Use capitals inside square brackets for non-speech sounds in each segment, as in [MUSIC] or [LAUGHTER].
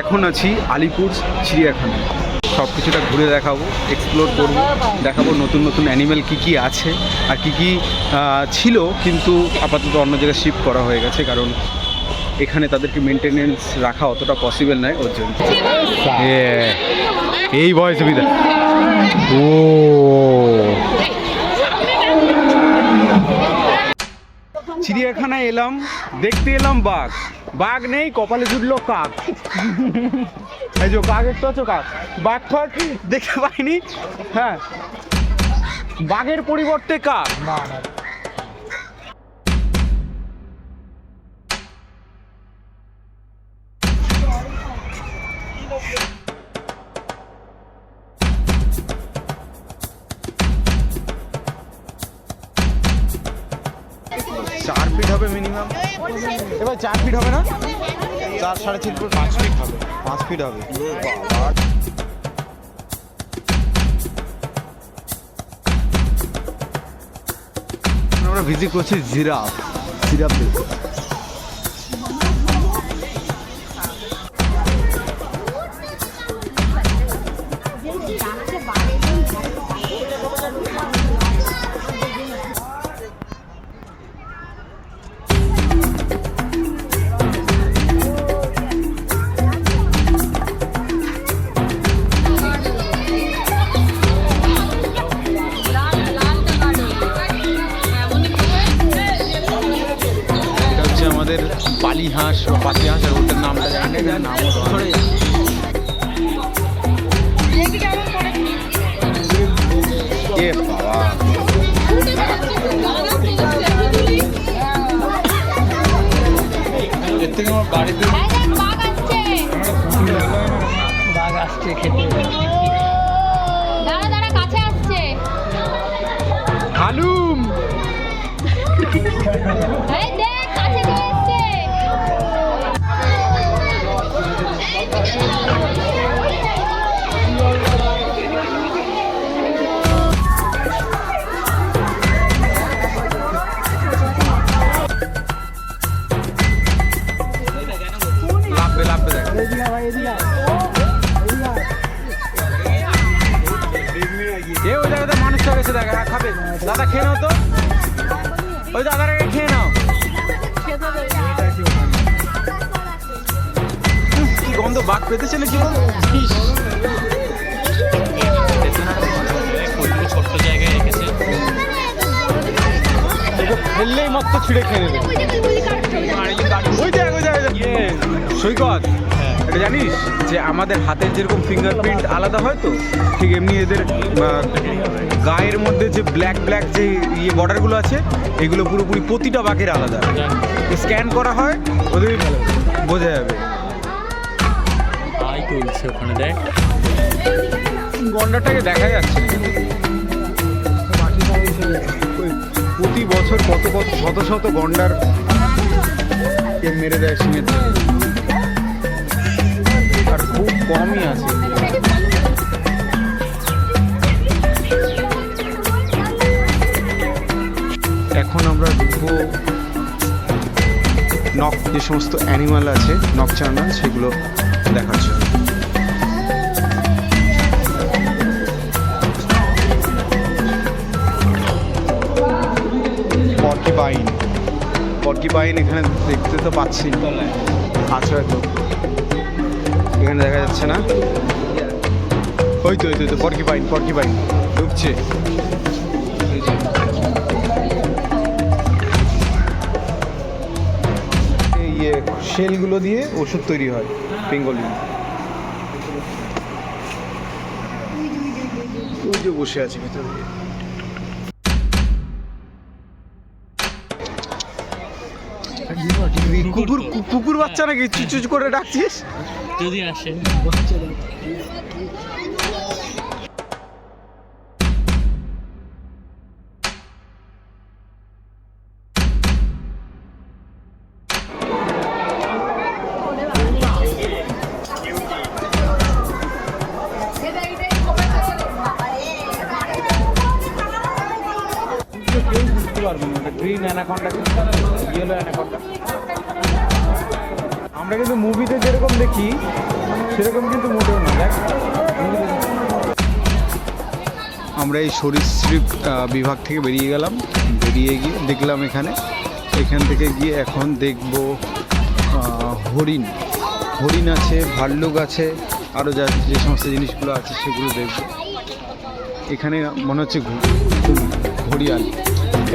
এখন আছি আলিপুর চিড়িয়াখানায়। সব কিছুটা ঘুরে দেখাবো এক্সপ্লোর করব দেখাবো নতুন নতুন অ্যানিমেল কী কী আছে আর কী কী ছিল কিন্তু আপাতত অন্য জায়গায় শিফট করা হয়ে গেছে কারণ এখানে তাদেরকে মেনটেনেন্স রাখা অতটা পসিবল নয় ওর জন্য। এই বয়স সুবিধা ও। চিড়িয়াখানায় এলাম দেখতে এলাম বাঘ। বাঘ নেই কপালে জুটলো কাক। এই যে একটু আছো বাঘ ফাঘ দেখতে পাইনি? হ্যাঁ। বাঘের পরিবর্তে কাক চার ফিট হবে মিনিমাম এবার চার ফিট হবে না? চার, সাড়ে তিন ফুট, পাঁচ ফিট হবে। পাঁচ ফিট হবে। আমরা ভিজিট করছি জিরাফ জিরাফ দেখতে। হাঁস বা পাতি হাঁস আর ওটার নামটা জানি না এটার নামও ধরে এ এর থেকে আমার বাড়িতে বাঘ আসছে খেতে। দাদা, খেয়ে নাও তো। ওই দাদার আগে খেয়ে নাও। কি গন্ধ, বাঘ পেতেছে নাকি বল? ছোট্ট জায়গায় রেখেছে ফেললেই মত ছিঁড়ে খেয়ে নেবে। সৈকত। জানিস? যে আমাদের হাতের যেরকম ফিঙ্গারপ্রিন্ট আলাদা হয় তো ঠিক এমনি এদের গায়ের মধ্যে যে ব্ল্যাক ব্ল্যাক যে ইয়ে বর্ডারগুলো আছে এগুলো পুরোপুরি প্রতিটা বাঘের আলাদা। স্ক্যান করা হয় ওদের বোঝা যাবে। তুলছে ওখানে দেখ। গন্ডারটাকে দেখা যাচ্ছে। প্রতি বছর কত কত শত শত গন্ডার মেরে দেয় সিংহের আর খুব কমই আছে। এখন আমরা ঢুকবো নক যে সমস্ত অ্যানিমাল আছে নখ নকচার্নাল সেগুলো দেখার জন্য। পর্কিপাইন পর্কিপাইন এখানে দেখতে তো পাচ্ছি। আছে হয়তো এখানে দেখা যাচ্ছে না। ওই তো ওই তো, ওই তো পর্কিপাইন ঢুকছে এই যে। এই ইয়ে শেলগুলো দিয়ে ওষুধ তৈরি হয় বেঙ্গলি। ওই যে বসে আছে ভিতরে। কুকুর কুকুর বাচ্চা নাকি চুচুচ করে ডাকছিস? যদি আসে। গ্রিন অ্যানাকন্ডা ইয়েলো অ্যানাকন্ডা আমরা কিন্তু মুভিতে যেরকম দেখি সেরকম কিন্তু মোটেও না। দেখ। আমরা এই সরীসৃপ বিভাগ থেকে বেরিয়ে গেলাম। বেরিয়ে গিয়ে দেখলাম এখানে। এখান থেকে গিয়ে এখন দেখব হরিণ। হরিণ আছে ভাল্লুক আছে আরও যা যে সমস্ত জিনিসগুলো আছে সেগুলো দেখব। এখানে মনে হচ্ছে ঘড়িয়াল।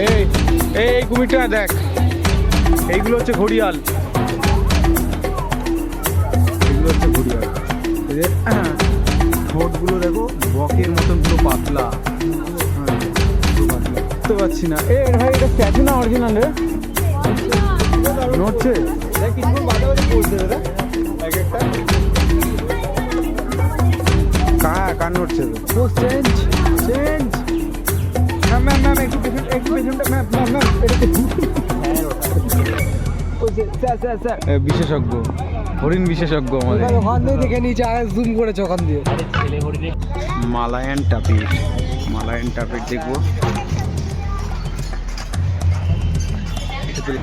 এই এই এই কুমিরটা দেখ। এইগুলো হচ্ছে ঘড়িয়াল। এগুলো হচ্ছে ঘড়িয়াল এদের ঠোঁটগুলো দেখো বকের মতন পুরো পাতলা। হ্যাঁ, বুঝতে পারছি না। এ ভাই এটা স্ট্যাচু না অরিজিনাল রে নড়ছে? কিছুক্ষণ বাদে বাদে পড়ছে রে এক একটা। কা কান নড়ছে? তো change change ma'am ma'am ma'am একটু পেছন একটু পেছনটা ম্যাম ম্যাম ম্যাম এটা এ, বিশেষজ্ঞ। হরিণ বিশেষজ্ঞ আমাদের ওখান থেকে দেখে নিচে আগে জুম করেছে ওখান দিয়ে। আরে ছেলে হরিণে মালায়ান টাপির মালায়ান টাপির দেখব।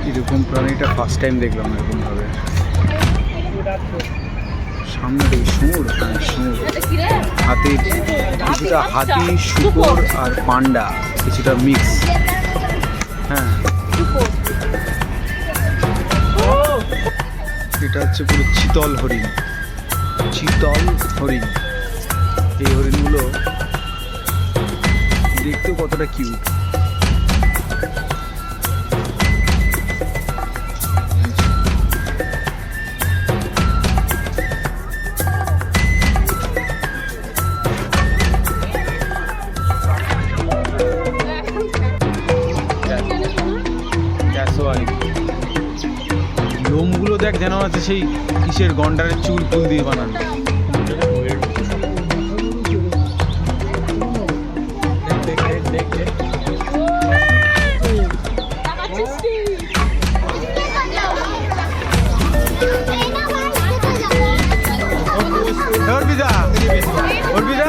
এরকম প্রাণীটা ফার্স্ট টাইম দেখলাম এরকম ভাবে সামনে দেখি সুর হ্যাঁ সুর হাতির কিছুটা হাতি শুকর আর পান্ডা কিছুটা মিক্স হ্যাঁ। এটা হচ্ছে পুরো চিতল হরিণ। চিতল হরিণ। এই হরিণগুলো দেখতেও কতটা কিউট দেখ যেন আছে সেই কিসের গন্ডারের চুল ফুল দিয়ে বানানো। অর্পিতা অর্পিতা?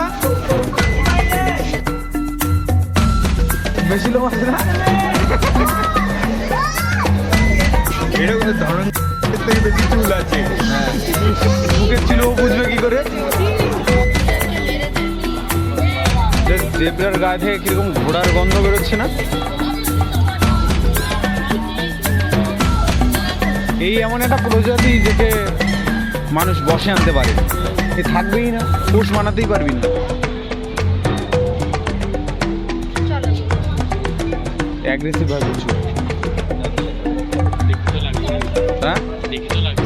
বেশি লোক আছে না? [LAUGHS] কিন্তু ধরন থেকে বেশি চুল আছে। হ্যাঁ চুল ও বুঝবে কি করে? জেব্রার গা থেকে কীরকম ঘোড়ার গন্ধ বেরোচ্ছে না? এই এমন একটা প্রজাতি যেটা মানুষ বসে আনতে পারে। এ থাকবেই না পোষ মানাতেই পারবি না। অ্যাগ্রেসিভ কিছু দেখতে হ্যাঁ? Les clés de la